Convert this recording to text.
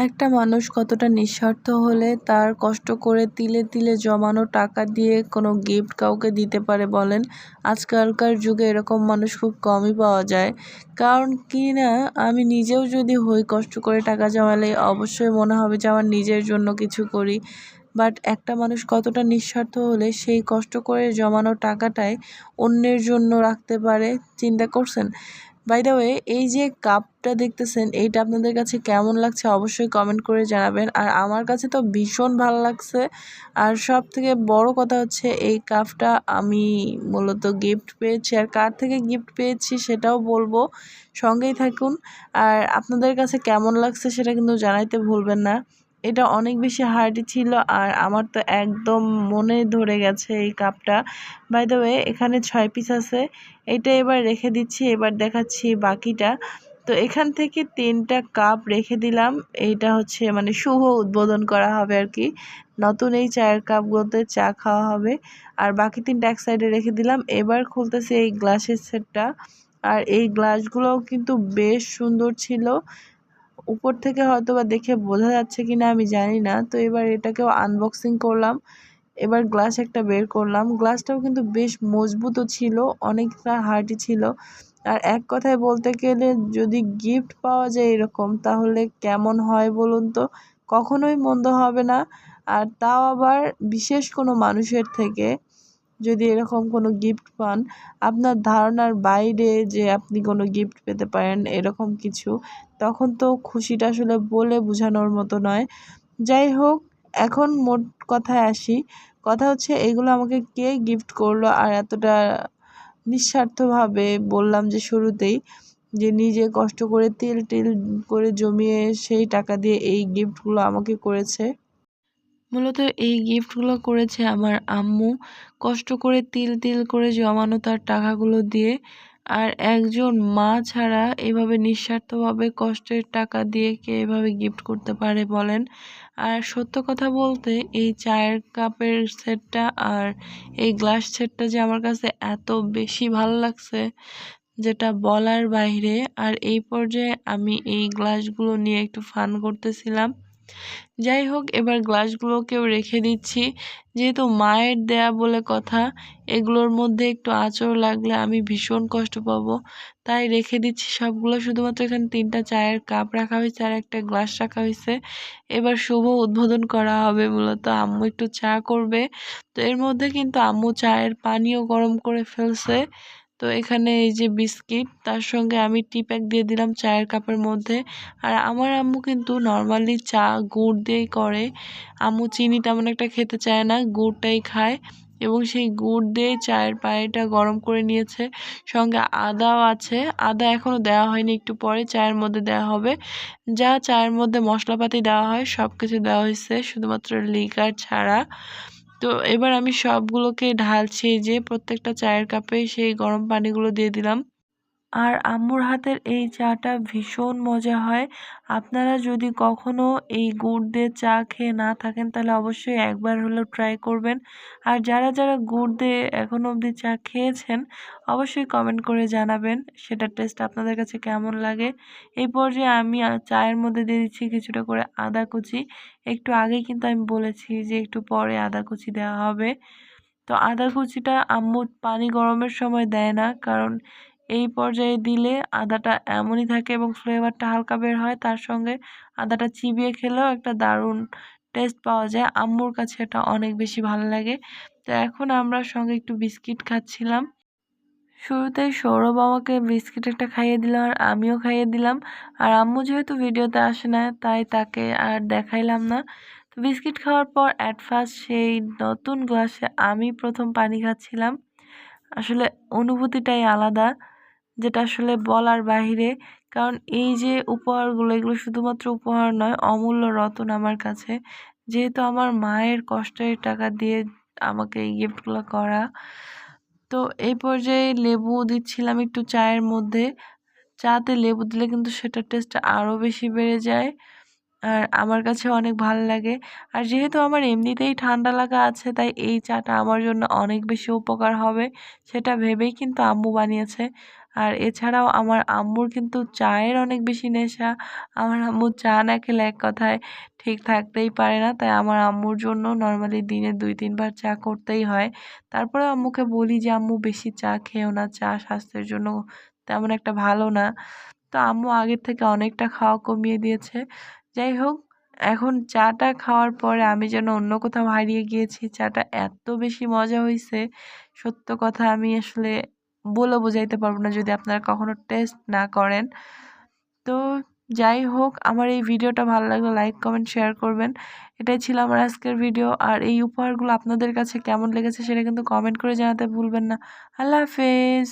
একটা মানুষ কতটা নিঃস্বার্থ হলে তার কষ্ট করে তিলে তিলে জমানো টাকা দিয়ে কোনো গিফট কাউকে দিতে পারে বলেন? আজকালকার যুগে এরকম মানুষ খুব কমই পাওয়া যায়। কারণ কি না, আমি নিজেও যদি হই কষ্ট করে টাকা জমালে অবশ্যই মনে হবে যে আমার নিজের জন্য কিছু করি। বাট একটা মানুষ কতটা নিঃস্বার্থ হলে সেই কষ্ট করে জমানো টাকাটাই অন্যের জন্য রাখতে পারে? চিন্তা করছেন? বাই ওয়ে এই যে কাপটা দেখতেছেন, এইটা আপনাদের কাছে কেমন লাগছে অবশ্যই কমেন্ট করে জানাবেন। আর আমার কাছে তো ভীষণ ভালো লাগছে। আর সব থেকে বড় কথা হচ্ছে, এই কাপটা আমি মূলত গিফট পেয়েছি। আর কার থেকে গিফট পেয়েছি সেটাও বলব। সঙ্গেই থাকুন। আর আপনাদের কাছে কেমন লাগছে সেটা কিন্তু জানাইতে ভুলবেন না। এটা অনেক বেশি হার্ডি ছিল আর আমার তো একদম মনে ধরে গেছে এই কাপটা বাই দ্য ওয়ে এখানে ছয় পিস আছে। এটা এবার রেখে দিচ্ছি, এবার দেখাচ্ছি বাকিটা। তো এখান থেকে তিনটা কাপ রেখে দিলাম। এইটা হচ্ছে মানে শুভ উদ্বোধন করা হবে আর কি। নতুন এই চায়ের কাপগুলোতে চা খাওয়া হবে। আর বাকি তিনটা এক সাইডে রেখে দিলাম। এবার খুলতেছি এই গ্লাসের সেটটা আর এই গ্লাসগুলোও কিন্তু বেশ সুন্দর ছিল। উপর থেকে হয়তো বা দেখে বোঝা যাচ্ছে কি না আমি জানি না। তো এবার এটাকেও আনবক্সিং করলাম। এবার গ্লাস একটা বের করলাম। গ্লাসটাও কিন্তু বেশ মজবুতও ছিল, অনেকটা হার্ডি ছিল। আর এক কথায় বলতে গেলে যদি গিফট পাওয়া যায় এরকম, তাহলে কেমন হয় বলুন তো? কখনোই মন্দ হবে না। আর তাও আবার বিশেষ কোনো মানুষের থেকে যদি এরকম কোনো গিফট পান, আপনার ধারণার বাইরে যে আপনি কোনো গিফট পেতে পারেন, এরকম কিছু। তখন তো খুশিটা আসলে বলে বোঝানোর মতো নয়। যাই হোক, এখন মোট কথায় আসি। কথা হচ্ছে, এগুলো আমাকে কে গিফট করল আর এতটা নিঃস্বার্থভাবে বললাম যে শুরুতেই যে নিজে কষ্ট করে তেল টেল করে জমিয়ে সেই টাকা দিয়ে এই গিফটগুলো আমাকে করেছে। মূলত এই গিফটগুলো করেছে আমার আম্মু। কষ্ট করে তিল তিল করে জমানো তার টাকাগুলো দিয়ে আর একজন মা ছাড়া এভাবে নিঃস্বার্থভাবে কষ্টের টাকা দিয়ে কে এভাবে গিফট করতে পারে বলেন? আর সত্য কথা বলতে, এই চায়ের কাপের সেটটা আর এই গ্লাস সেটটা যে আমার কাছে এত বেশি ভালো লাগছে যেটা বলার বাইরে, আর এই পর্যায়ে আমি এই গ্লাসগুলো নিয়ে একটু ফান করতেছিলাম। যাই হোক এবার গ্লাসগুলোকেও রেখে দিচ্ছি। যেহেতু মায়ের দেয়া বলে কথা, এগুলোর মধ্যে একটু আঁচড় লাগলে আমি ভীষণ কষ্ট পাবো। তাই রেখে দিচ্ছি সবগুলো। শুধুমাত্র এখানে তিনটা চায়ের কাপ রাখা হয়েছে আর একটা গ্লাস রাখা হয়েছে। এবার শুভ উদ্বোধন করা হবে মূলত। আম্মু একটু চা করবে। তো এর মধ্যে কিন্তু আম্মু চায়ের পানিও গরম করে ফেলছে। তো এখানে এই যে বিস্কিট, তার সঙ্গে আমি টি প্যাক দিয়ে দিলাম চায়ের কাপের মধ্যে। আর আমার আম্মু কিন্তু নর্মালি চা, গুড় দিয়েই করে। আম্মু চিনি তেমন একটা খেতে চায় না, গুড়টাই খায় এবং সেই গুড় দিয়ে চায়ের পানিটা গরম করে নিয়েছে। সঙ্গে আদাও আছে, আদা এখনও দেওয়া হয়নি একটু পরে, চায়ের মধ্যে দেওয়া হবে। যা চায়ের মধ্যে মশলাপাতি দেওয়া হয় সব কিছু দেওয়া হয়েছে, শুধুমাত্র লিকার ছাড়া। তো এবার আমি সবগুলোকে ঢালছি যে প্রত্যেকটা চায়ের কাপে সেই গরম পানিগুলো দিয়ে দিলাম। আর আম্মুর হাতের এই চাটা ভীষণ মজা হয়। আপনারা যদি কখনও এই গুড় দিয়ে চা খেয়ে না থাকেন, তাহলে অবশ্যই একবার হলেও ট্রাই করবেন। আর যারা যারা গুড় দিয়ে এখনও অবধি চা খেয়েছেন, অবশ্যই কমেন্ট করে জানাবেন সেটার টেস্ট আপনাদের কাছে কেমন লাগে। এই পর্যায়ে আমি চায়ের মধ্যে দিয়ে দিচ্ছি কিছুটা করে আদা কুচি। একটু আগে কিন্তু আমি বলেছি যে একটু পরে আদা কুচি দেওয়া হবে। তো আদা কুচিটা আম্মু পানি গরমের সময় দেয় না, কারণ এই পর্যায়ে দিলে আদাটা এমনই থাকে এবং ফ্লেভারটা হালকা বের হয়। তার সঙ্গে আদাটা চিবিয়ে খেলেও একটা দারুণ টেস্ট পাওয়া যায়। আম্মুর কাছে এটা অনেক বেশি ভালো লাগে। তো এখন আমরা সঙ্গে একটু বিস্কিট খাচ্ছিলাম। শুরুতে সৌরভ আমাকে বিস্কিট একটা খাইয়ে দিলাম আর আমিও খাইয়ে দিলাম। আর আম্মু যেহেতু ভিডিওতে আসে না, তাই তাকে আর দেখাইলাম না। তো বিস্কিট খাওয়ার পর অ্যাট ফার্স্ট সেই নতুন গ্লাসে আমি প্রথম পানি খাচ্ছিলাম। আসলে অনুভূতিটাই আলাদা। যেটা আসলে বলার বাহিরে। কারণ এই যে উপহারগুলো, এগুলো শুধুমাত্র উপহার নয়, অমূল্য রতন আমার কাছে। যেহেতু আমার মায়ের কষ্টের টাকা দিয়ে আমাকে এই গিফটগুলো করা, তো এই পর্যায়ে লেবু দিচ্ছিলাম একটু চায়ের মধ্যে। চাতে লেবু দিলে কিন্তু সেটার টেস্টটা আরও বেশি বেড়ে যায় আর আমার কাছে অনেক ভালো লাগে। আর যেহেতু আমার এমনিতেই ঠান্ডা লাগা আছে, তাই এই চাটা আমার জন্য অনেক বেশি উপকার হবে, সেটা ভেবেই কিন্তু আম্মু বানিয়েছে। আর এছাড়াও আমার আম্মুর কিন্তু চায়ের অনেক বেশি নেশা। আমার আম্মু চা না খেলে এক কথায় ঠিক থাকতেই পারে না। তাই আমার আম্মুর জন্য নর্মালি দিনে দুই, তিনবার চা করতেই হয়। তারপরে আম্মুকে বলি যে, আম্মু, বেশি চা খেও না। চা স্বাস্থ্যের জন্য তেমন একটা ভালো না। তো আম্মু আগের থেকে অনেকটা খাওয়া কমিয়ে দিয়েছে। যাই হোক, এখন চাটা খাওয়ার পরে আমি যেন অন্য কোথাও হারিয়ে গিয়েছি। চাটা এত বেশি মজা হয়েছে সত্য কথা, আমি আসলে বলে বোঝাইতে পারব না যদি আপনারা কখনো টেস্ট না করেন। তো যাই হোক, আমার এই ভিডিওটা ভালো লাগলে লাইক কমেন্ট শেয়ার করবেন। এটাই ছিল আমার আজকের ভিডিও আর এই উপহারগুলো আপনাদের কাছে কেমন লেগেছে সেটা কিন্তু কমেন্ট করে জানাতে ভুলবেন না। আল্লাহ হাফেজ।